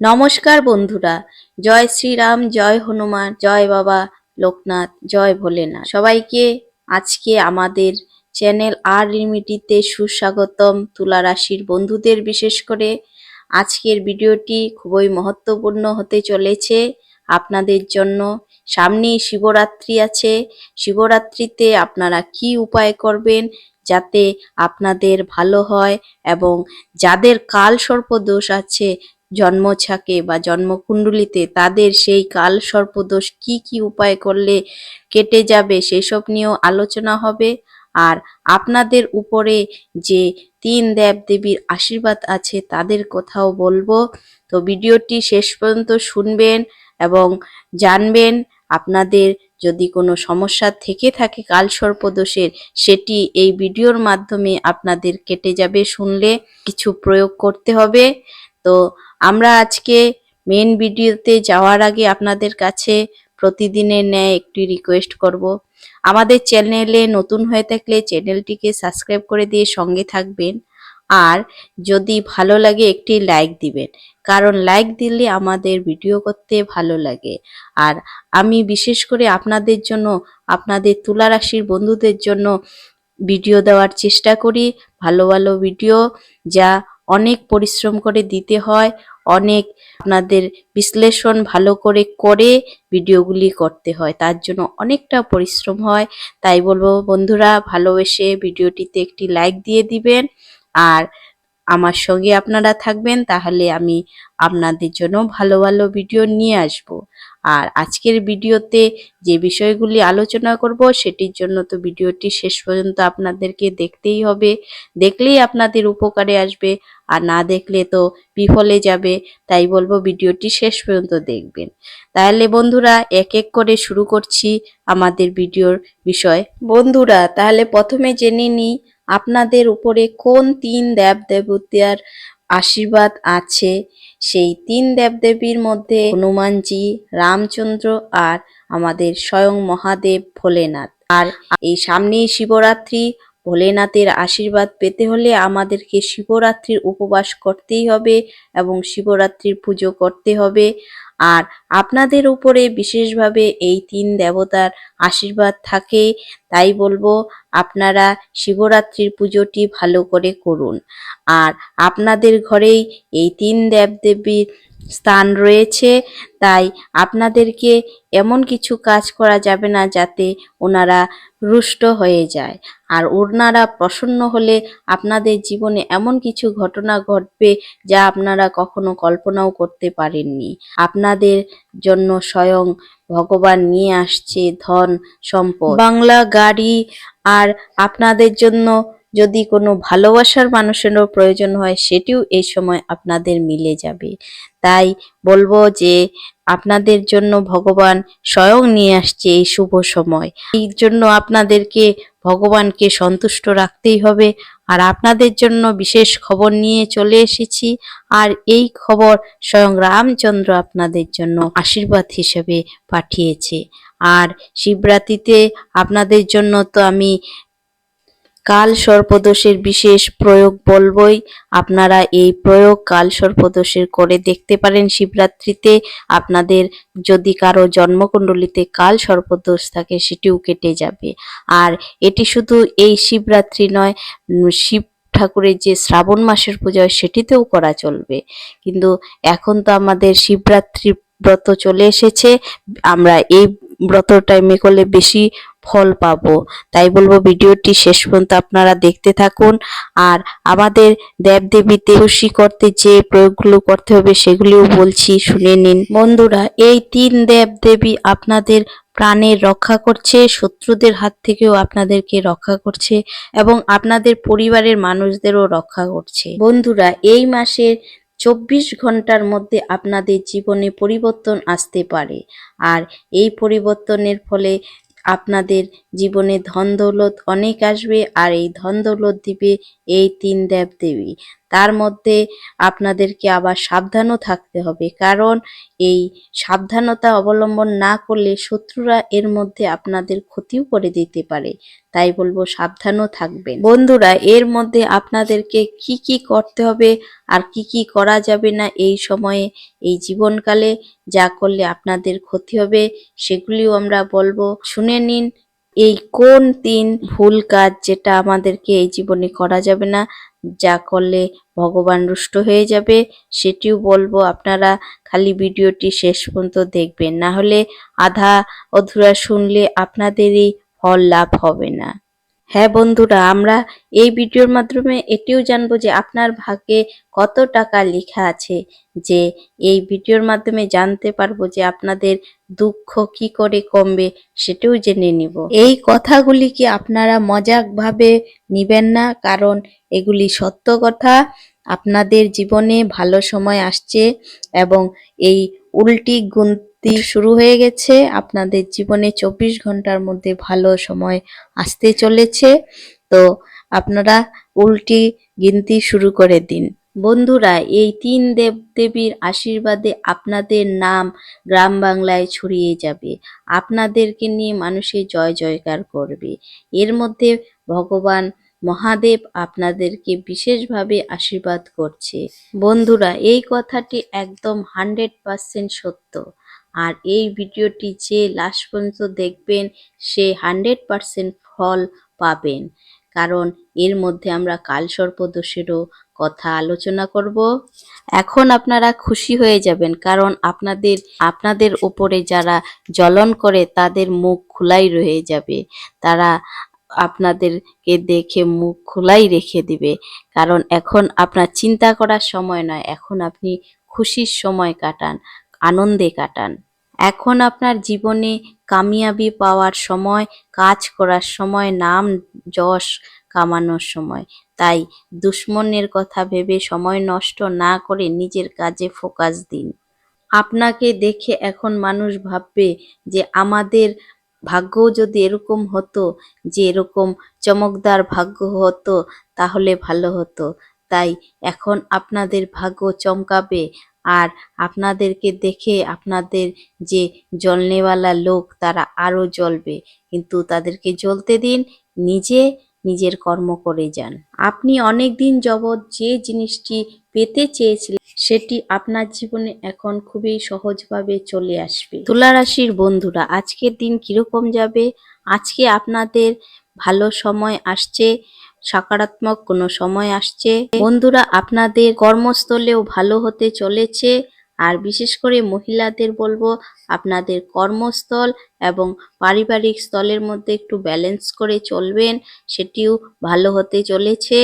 নমস্কার বন্ধুরা, জয় শ্রীরাম, জয় হনুমান, জয় বাবা লোকনাথ, জয় ভোলেনাথ। সবাইকে আজকে আমাদের চ্যানেল আর লিমিটিতে সুস্বাগতম তুলা রাশির বন্ধুদের বিশেষ করে। আজকের ভিডিওটি খুবই মহত্বপূর্ণ হতে চলেছে। আপনাদের জন্য সামনেই শিবরাত্রি আছে। শিবরাত্রিতে আপনারা কি উপায় করবেন যাতে আপনাদের ভালো হয় এবং যাদের কাল সর্প দোষ আছে জন্মছাকে বা জন্মকুণ্ডলিতে তাদের সেই কাল সর্পদোষ কি কি উপায় করলে কেটে যাবে সেসব নিয়েও আলোচনা হবে। আর আপনাদের উপরে যে তিন দেব দেবীর আশীর্বাদ আছে তাদের কথাও বলব। তো ভিডিওটি শেষ পর্যন্ত শুনবেন এবং জানবেন আপনাদের যদি কোনো সমস্যা থেকে থাকে কাল সর্পদোষের, সেটি এই ভিডিওর মাধ্যমে আপনাদের কেটে যাবে শুনলে। কিছু প্রয়োগ করতে হবে। তো আমরা আজকে মেন ভিডিওতে যাওয়ার আগে আপনাদের কাছে প্রতিদিনের ন্যায় একটি রিকোয়েস্ট করব। আমাদের চ্যানেলে নতুন হয়ে থাকলে চ্যানেলটিকে সাবস্ক্রাইব করে দিয়ে সঙ্গে থাকবেন। আর যদি ভালো লাগে একটি লাইক দিবেন। কারণ লাইক দিলে আমাদের ভিডিও করতে ভালো লাগে। আর আমি বিশেষ করে আপনাদের জন্য, আপনাদের তুলা রাশির বন্ধুদের জন্য ভিডিও দেওয়ার চেষ্টা করি। ভালো ভালো ভিডিও যা অনেক পরিশ্রম করে দিতে হয়। অনেক আপনাদের বিশ্লেষণ ভালো করে করে ভিডিওগুলি করতে হয়, তার জন্য অনেকটা পরিশ্রম হয়। তাই বলব বন্ধুরা, ভালোবেসে ভিডিওটিতে একটি লাইক দিয়ে দিবেন। আর আমার সঙ্গে আপনারা থাকবেন, তাহলে আমি আপনাদের জন্য ভালো ভালো ভিডিও নিয়ে আসব। আর আজকের ভিডিওতে যে বিষয়গুলি আলোচনা করব, সেটির জন্য তো ভিডিওটি শেষ পর্যন্ত আপনাদেরকে দেখতেই হবে। দেখলেই আপনাদের উপকারে আসবে, আর না দেখলে তো বিফলে যাবে। তাই বলব ভিডিওটি শেষ পর্যন্ত দেখবেন। তাহলে বন্ধুরা, এক এক করে শুরু করছি আমাদের ভিডিওর বিষয়। বন্ধুরা, তাহলে প্রথমে জেনে নিই, আপনাদের উপরে কোন তিন দেব দেবতার আশীর্বাদ আছে? সেই তিন দেবদেবীর মধ্যে হনুমানজি, রামচন্দ্র আর আমাদের স্বয়ং মহাদেব ভোলেনাথ। আর এই সামনেই শিবরাত্রি, ভোলেনাথের আশীর্বাদ পেতে হলে আমাদেরকে শিবরাত্রির উপবাস করতেই হবে এবং শিবরাত্রির পুজো করতে হবে। আর আপনাদের উপরে বিশেষভাবে এই তিন দেবতার আশীর্বাদ থাকে, তাই বলব আপনারা শিবরাত্রির পুজোটি ভালো করে করুন। আর আপনাদের ঘরেই এই তিন দেবদেবীর স্থান রয়েছে, তাই আপনাদেরকে এমন কিছু কাজ করা যাবে না যাতে ওনারা রুষ্ট হয়ে যায়। আর ওনারা প্রসন্ন হলে আপনাদের জীবনে এমন কিছু ঘটনা ঘটবে যা আপনারা কখনো কল্পনাও করতে পারেননি। আপনাদের জন্য স্বয়ং ভগবান নিয়ে আসছে ধন সম্পদ। বাংলা গাড়ি, আর আপনাদের জন্য যদি কোনো ভালোবাসার মানুষেরও প্রয়োজন হয়, সেটিও এই সময় আপনাদের মিলে যাবে। তাই বলব যে আপনাদের জন্য ভগবান স্বয়ং নিয়ে আসছে এই শুভ সময়। এই জন্য আপনাদেরকে ভগবানকে সন্তুষ্ট রাখতেই হবে। আর আপনাদের জন্য বিশেষ খবর নিয়ে চলে এসেছি। আর এই খবর স্বয়ং রামচন্দ্র আপনাদের জন্য আশীর্বাদ হিসেবে পাঠিয়েছে। আর শিবরাত্রিতে আপনাদের জন্য তো আমি কাল সর্পদোষের বিশেষ প্রয়োগ বলবই। আপনারা এই প্রয়োগ কাল সর্পদোষের করে দেখতে পারেন শিবরাত্রিতে। আপনাদের যদি কারও জন্মকুণ্ডলিতে কাল সর্পদোষ থাকে, সেটিও কেটে যাবে। আর এটি শুধু এই শিবরাত্রি নয় শিব ঠাকুরের যে শ্রাবণ মাসের পূজা, সেটিতেও করা চলবে। কিন্তু এখন তো আমাদের শিবরাত্রি ব্রত চলে এসেছে, আমরা এই ব্রত টাইমে করলে বেশি ফল পাবো। তাই বলব ভিডিওটি শেষ পর্যন্ত আপনারা দেখতে থাকুন। আর আমাদের দেবদেবীতে খুশি করতে যে প্রয়োগগুলো করতে হবে সেগুলিও বলছি, শুনে নিন। বন্ধুরা, এই তিন দেবদেবী আপনাদের প্রাণের রক্ষা করছে, শত্রুদের হাত থেকেও আপনাদেরকে রক্ষা করছে এবং আপনাদের পরিবারের মানুষদেরও রক্ষা করছে। বন্ধুরা, এই মাসের চব্বিশ ঘণ্টার মধ্যে আপনাদের জীবনে পরিবর্তন আসতে পারে। আর এই পরিবর্তনের ফলে আপনাদের জীবনে ধন দৌলত অনেক আসবে, আর এই ধন দৌলত দিবে এই তিন দেব দেবী। তার মধ্যে আপনাদেরকে আবার সাবধানও থাকতে হবে। কারণ এই সাবধানতা অবলম্বন না করলে শত্রুরা এর মধ্যে আপনাদের ক্ষতিও করে দিতে পারে। তাই বলব সাবধানও থাকবেন। বন্ধুরা, এর মধ্যে আপনাদেরকে কি কি করতে হবে আর কি কি করা যাবে না এই সময়ে, এই জীবনকালে যা করলে আপনাদের ক্ষতি হবে, সেগুলিও আমরা বলব। শুনে নিন এই কোন তিন ভুল কাজ যেটা আমাদেরকে এই জীবনে করা যাবে না, যা করলে ভগবান রুষ্ট হয়ে যাবে, সেটিও বলব। আপনারা খালি ভিডিওটি শেষ পর্যন্ত দেখবেন। না হলে আধা অধুরা শুনলে আপনাদেরই ফল লাভ হবে না। হ্যাঁ বন্ধুরা, আমরা এই ভিডিওর মাধ্যমে এটিও জানব যে আপনার ভাগ্যে কত টাকা লেখা আছে, যে এই ভিডিওর মাধ্যমে জানতে পারব যে আপনাদের দুঃখ কি করে কমবে সেটাও জেনে নিব। এই কথাগুলিকে আপনারা মজাক ভাবে নিবেন না? কারণ এগুলি সত্য কথা, আপনাদের জীবনে ভালো সময় আসছে এবং এই উল্টি গুনতি শুরু হয়ে গেছে। আপনাদের জীবনে চব্বিশ ঘণ্টার মধ্যে ভালো সময় আসতে চলেছে। তো আপনারা উল্টি গিনতি শুরু করে দিন। বন্ধুরা, এই তিন দেব দেবীর আশীর্বাদে আপনাদের নাম গ্রাম বাংলায় ছড়িয়ে যাবে। আপনাদেরকে নিয়ে মানুষে জয় জয়কার করবে। এর মধ্যে ভগবান মহাদেব আপনাদেরকে বিশেষভাবে আশীর্বাদ করছে। বন্ধুরা, এই কথাটি একদম হান্ড্রেড পার্সেন্ট সত্য। আর এই ভিডিওটি যে লাস্ট পর্যন্ত দেখবেন, সে হান্ড্রেড পার্সেন্ট ফল পাবেন। কারণ এর মধ্যে আমরা কালসর্প দোষেরও কথা আলোচনা করব। এখন আপনারা খুশি হয়ে যাবেন, কারণ আপনাদের আপনাদের ওপরে যারা জ্বলন করে, তাদের মুখ খোলাই রয়ে যাবে। তারা আপনাদেরকে দেখে মুখ খোলাই রেখে দিবে। কারণ এখন আপনার চিন্তা করার সময় নয়, এখন আপনি খুশির সময় কাটান, আনন্দে কাটান। এখন আপনার জীবনে কামিয়াবি পাওয়ার সময়, কাজ করার সময়, নাম যশ কামানোর সময়। তাই দুশ্মনের কথা ভেবে সময় নষ্ট না করে নিজের কাজে ফোকাস দিন। আপনাকে দেখে এখন মানুষ ভাববে যে আমাদের ভাগ্যও যদি এরকম হতো, যে এরকম চমকদার ভাগ্য হতো, তাহলে ভালো হতো। তাই এখন আপনাদের ভাগ্য চমকাবে আর আপনাদেরকে দেখে আপনাদের যে জ্বলনেওয়ালা লোক, তারা আরও জ্বলবে। কিন্তু তাদেরকে জ্বলতে দিন, নিজে নিজের কর্ম করে যান। আপনি অনেক দিন যাবৎ যে জিনিসটি পেতে চেয়েছিলেন, সেটি আপনার জীবনে এখন খুবই সহজভাবে চলে আসবে। তুলা রাশির বন্ধুরা, আজকের দিন কীরকম যাবে? আজকে আপনাদের ভালো সময় আসছে। সকারাত্মক কোনো সময় আসছে। বন্ধুরা, আপনাদের কর্মস্থলেও ভালো হতে চলেছে। আর বিশেষ করে মহিলাদের বলব, আপনাদের কর্মস্থল এবং পারিবারিক স্থলের মধ্যে একটু ব্যালেন্স করে চলবেন, সেটিও ভালো হতে চলেছে।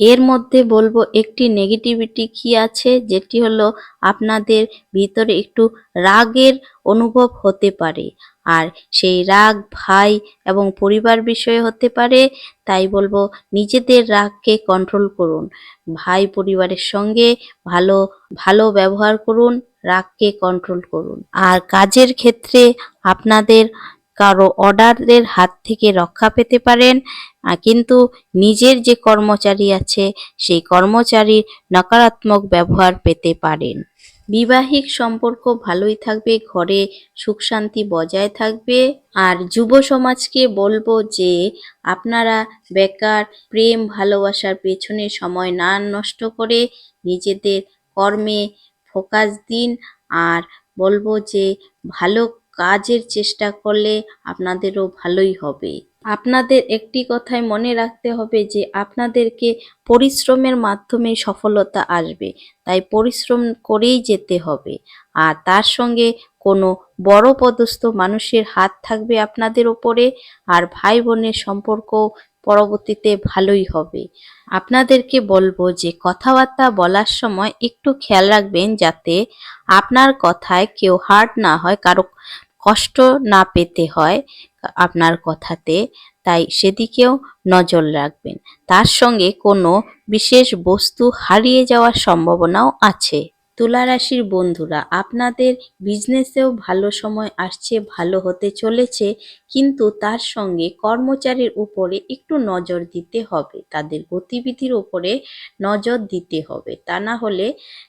এর মধ্যে বলব, একটি নেগেটিভিটি কি আছে? যেটি হলো, আপনাদের ভিতরে একটু রাগের অনুভব হতে পারে। আর সেই রাগ, ভাই এবং পরিবার বিষয়ে হতে পারে, তাই বলব নিজেদের রাগকে কন্ট্রোল করুন। ভাই পরিবারের সঙ্গে ভালো ভালো ব্যবহার করুন, রাগকে কন্ট্রোল করুন। আর কাজের ক্ষেত্রে আপনাদের কারও অর্ডারের হাত থেকে রক্ষা পেতে পারেন কিন্তু নিজের যে কর্মচারী আছে, সেই কর্মচারীর নকারাত্মক ব্যবহার পেতে পারেন। বিবাহিক সম্পর্ক ভালোই থাকবে, ঘরে সুখ শান্তি বজায় থাকবে। আর যুব সমাজকে বলব যে, আপনারা বেকার, প্রেম, ভালোবাসার পেছনে সময় না নষ্ট করে নিজেদের কর্মে ফোকাস দিন। আর বলব যে, ভালো কাজের চেষ্টা করলে আপনাদেরও ভালোই হবে। আপনাদের একটি কথাই মনে রাখতে হবে যে আপনাদেরকে পরিশ্রমের মাধ্যমে সফলতা আসবে। তাই পরিশ্রম করেই যেতে হবে। আর তার সঙ্গে কোনো বড় পদস্থ মানুষের হাত থাকবে আপনাদের ওপরে আর ভাই বোনের সম্পর্ক পরবর্তীতে ভালোই হবে। আপনাদেরকে বলব যে কথাবার্তা বলার সময় একটু খেয়াল রাখবেন যাতে আপনার কথায় কেউ হার্ট না হয়, কারও কষ্ট না পেতে হয়। আপনার কথাতে, তাই সেদিকেও নজর রাখবেন। তার সঙ্গে কোনো বিশেষ বস্তু হারিয়ে যাওয়ার সম্ভাবনাও আছে। তুলা রাশির বন্ধুরা, আপনাদের বিজনেসেও ভালো সময় আসছে, ভালো হতে চলেছে কিন্তু তার সঙ্গে কর্মচারীর উপরে একটু নজর দিতে হবে। তাদের গতিবিধির উপরে নজর দিতে হবে। তা না হলে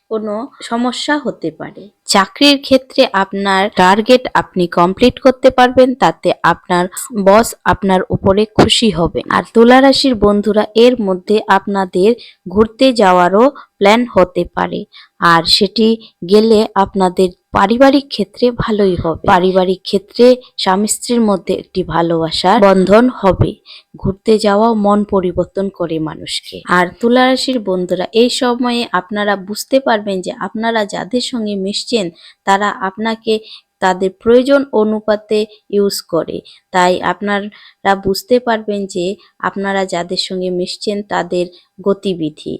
কোনো সমস্যা হতে পারে। চাকরির ক্ষেত্রে আপনার টার্গেট আপনি কমপ্লিট করতে পারবেন, তাতে আপনার বস আপনার উপরে খুশি হবে। আর তুলা রাশির বন্ধুরা, এর মধ্যে আপনাদের ঘুরতে যাওয়ারও প্ল্যান হতে পারে। আর সেটি গেলে আপনাদের পারিবারিক ক্ষেত্রে ভালোই হবে। পারিবারিক ক্ষেত্রে স্বামী স্ত্রীর মধ্যে একটি ভালোবাসার বন্ধন হবে। ঘুরতে যাওয়াও মন পরিবর্তন করে মানুষকে। আর তুলা রাশির বন্ধুরা, এই সময়ে আপনারা বুঝতে পারবেন যে আপনারা যাদের সঙ্গে মিশছেন, তারা আপনাকে তাদের প্রয়োজন অনুপাতে ইউজ করে। তাই আপনারা বুঝতে পারবেন যে আপনারা যাদের সঙ্গে মিশছেন, তাদের গতিবিধি।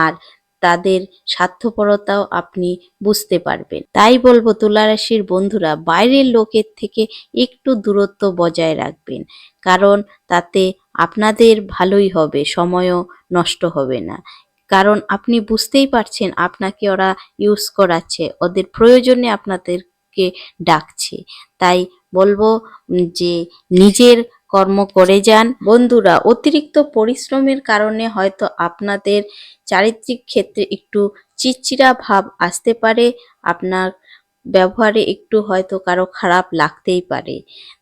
আর তাদের স্বার্থপরতাও আপনি বুঝতে পারবেন। তাই বলব তুলা রাশির বন্ধুরা, বাইরের লোকের থেকে একটু দূরত্ব বজায় রাখবেন। কারণ তাতে আপনাদের ভালোই হবে, সময়ও নষ্ট হবে না। কারণ আপনি বুঝতেই পারছেন, আপনাকে ওরা ইউজ করাচ্ছে, ওদের প্রয়োজনে আপনাদেরকে ডাকছে। তাই বলব যে, নিজের কর্ম করে যান। বন্ধুরা, অতিরিক্ত পরিশ্রমের কারণে হয়তো আপনাদের চারিত্রিক ক্ষেত্রে একটু চিড়চিড়া ভাব আসতে পারে। আপনার ব্যবহারে একটু হয়তো কারও খারাপ লাগতেই পারে।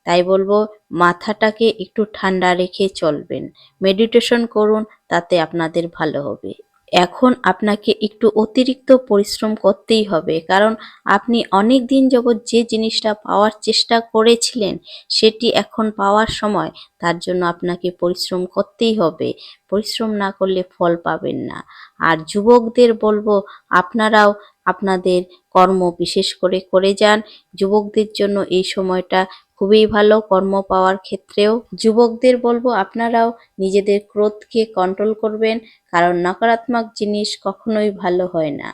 তাই বলব, মাথাটাকে একটু ঠান্ডা রেখে চলবেন। মেডিটেশন করুন, তাতে আপনাদের ভালো হবে। এখন আপনাকে একটু অতিরিক্ত পরিশ্রম করতেই হবে। কারণ আপনি অনেক দিন যাবৎ যে জিনিসটা পাওয়ার চেষ্টা করেছিলেন, সেটি এখন পাওয়ার সময়, তার জন্য আপনাকে পরিশ্রম করতেই হবে। পরিশ্রম না করলে ফল পাবেন না। আর যুবকদের বলব, আপনারাও আপনাদের কর্ম বিশেষ করে করে যান। যুবকদের জন্য এই সময়টা খুবই ভালো কর্ম পাওয়ার ক্ষেত্রেও যুবকদের বলব, আপনারাও নিজেদের ক্রোধকে কন্ট্রোল করবেন, কারণ নকারাত্মক জিনিস কখনোই ভালো হয় না।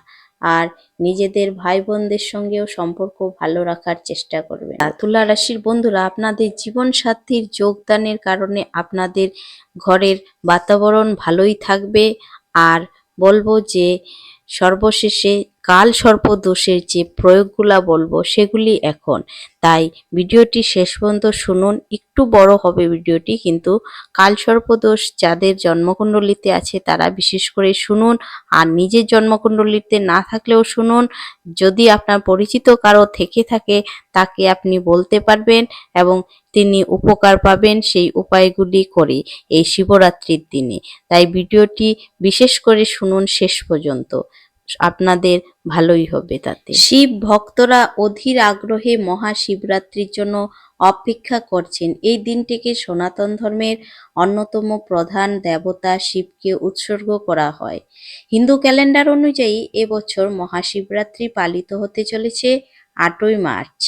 আর নিজেদের ভাই বোনদের সঙ্গেও সম্পর্ক ভালো রাখার চেষ্টা করবেন। তুলা রাশির বন্ধুরা, আপনাদের জীবন সাথীর যোগদানের কারণে আপনাদের ঘরের বাতাবরণ ভালোই থাকবে। আর বলব যে সর্বশেষে কাল সর্প দোষের যে প্রয়োগগুলা বলব সেগুলি এখন। তাই ভিডিওটি শেষ পর্যন্ত শুনুন, একটু বড় হবে ভিডিওটি, কিন্তু কাল সর্পদোষ যাদের জন্মকুণ্ডলিতে আছে তারা বিশেষ করে শুনুন, আর নিজের জন্মকুণ্ডলিতে না থাকলেও শুনুন। যদি আপনার পরিচিত কারও থেকে থাকে, তাকে আপনি বলতে পারবেন এবং তিনি উপকার পাবেন সেই উপায়গুলি করে এই শিবরাত্রির দিনে। তাই ভিডিওটি বিশেষ করে শুনুন শেষ পর্যন্ত। আপনাদের ভালোই হবে তাতে। শিব ভক্তরা অধীর আগ্রহে মহাশিবরাত্রির জন্য অপেক্ষা করছেন। এই দিনটিকে সনাতন ধর্মের অন্যতম প্রধান দেবতা শিবকে উৎসর্গ করা হয়। হিন্দু ক্যালেন্ডার অনুযায়ী এবছর মহাশিবরাত্রি পালিত হতে চলেছে আটই মার্চ।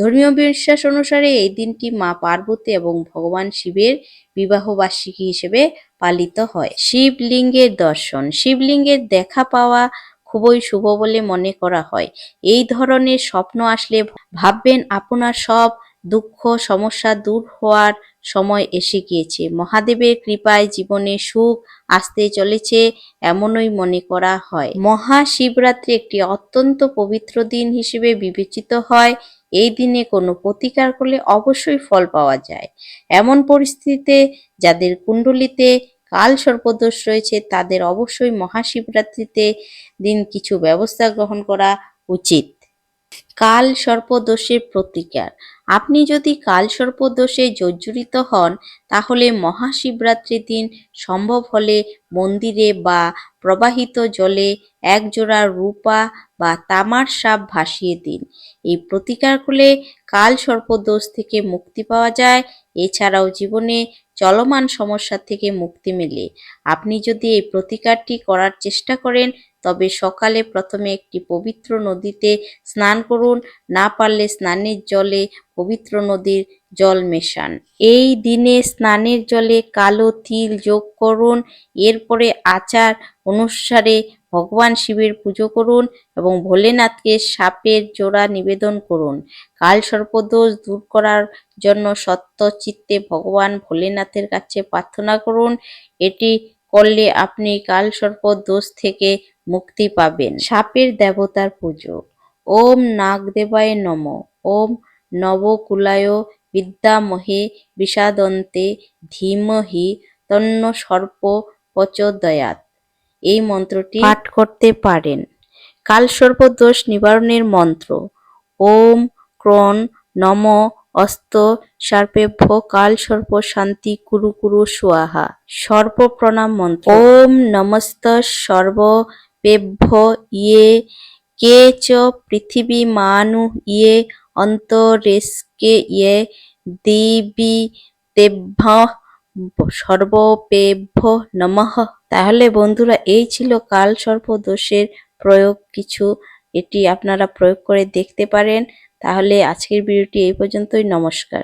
ধর্মীয় বিশ্বাস অনুসারে এই দিনটি মা পার্বতী এবং ভগবান শিবের বিবাহ বার্ষিকী হিসেবে পালিত হয়। শিবলিঙ্গের দর্শন। শিবলিঙ্গের দেখা পাওয়া খুবই শুভ বলে মনে করা হয়। এই ধরনের স্বপ্ন আসলে ভাববেন আপনার সব দুঃখ, সমস্যা দূর হওয়ার সময় এসে গিয়েছে। মহাদেবের কৃপায় জীবনে সুখ আসতে চলেছে এমনই মনে করা হয়। মহাশিবরাত্রি একটি অত্যন্ত পবিত্র দিন হিসেবে বিবেচিত হয়। এই দিনে কোনো প্রতিকার করলে অবশ্যই ফল পাওয়া যায়। এমন পরিস্থিতিতে যাদের কুণ্ডলিতে কাল সর্পদোষ রয়েছে, তাদের অবশ্যই মহাশিবরাত্রিতে দিন কিছু ব্যবস্থা গ্রহণ করা উচিত। কাল সর্পদোষের প্রতিকার। আপনি যদি কাল সর্পদোষে জর্জরিত হন, তাহলে মহাশিবরাত্রির দিন সম্ভব হলে মন্দিরে বা প্রবাহিত জলে একজোড়া রূপা বা তামার সাপ ভাসিয়ে দিন। এই প্রতিকার করলে কাল সর্পদোষ থেকে মুক্তি পাওয়া যায়। এছাড়াও জীবনে চলমান সমস্যা থেকে মুক্তি মেলে। আপনি যদি এই প্রতিকারটি করার চেষ্টা করেন, তবে সকালে প্রথমে একটি পবিত্র নদীতে স্নান করুন। না পারলে স্নানের জলে পবিত্র নদীর জল মেশান। এই দিনে স্নানের জলে কালো তিল যোগ করুন। এরপরে আচার অনুসারে ভগবান শিবের পুজো করুন এবং ভোলেনাথকে সাপের জোড়া নিবেদন করুন। কাল সর্পদোষ দূর করার জন্য সত্য চিত্তে ভগবান ভোলেনাথের কাছে প্রার্থনা করুন। এটি করলে আপনি কাল সর্প দোষ থেকে মুক্তি পাবেন। সাপের দেবতার পুজো। ওম নাগদেবায় নম। ওম নবকুলায় বিদ্যামহে বিষাদন্তে ধীমহি তন্ন সর্প প্রচোদয়াৎ এই মন্ত্রটি পাঠ করতে পারেন। কালসর্প দোষ নিবারণের মন্ত্র। ওম ক্রণ নম অস্ত সর্পেভ্য কাল সর্প শান্তি কুরু কুরু স্বাহা সর্প প্রণাম মন্ত্র। ওম নমস্ত সর্বপেভ্য ইয়ে কে চ পৃথিবী মানু ইয়ে অন্তরেস্কে ইয়ে দিবি তেভ্য সর্বপেভ্য নমঃ। তাহলে বন্ধুরা, এই ছিল কাল সর্প দোষের প্রয়োগ কিছু। এটি আপনারা প্রয়োগ করে দেখতে পারেন। তাহলে আজকের ভিডিওটি এই পর্যন্তই। নমস্কার।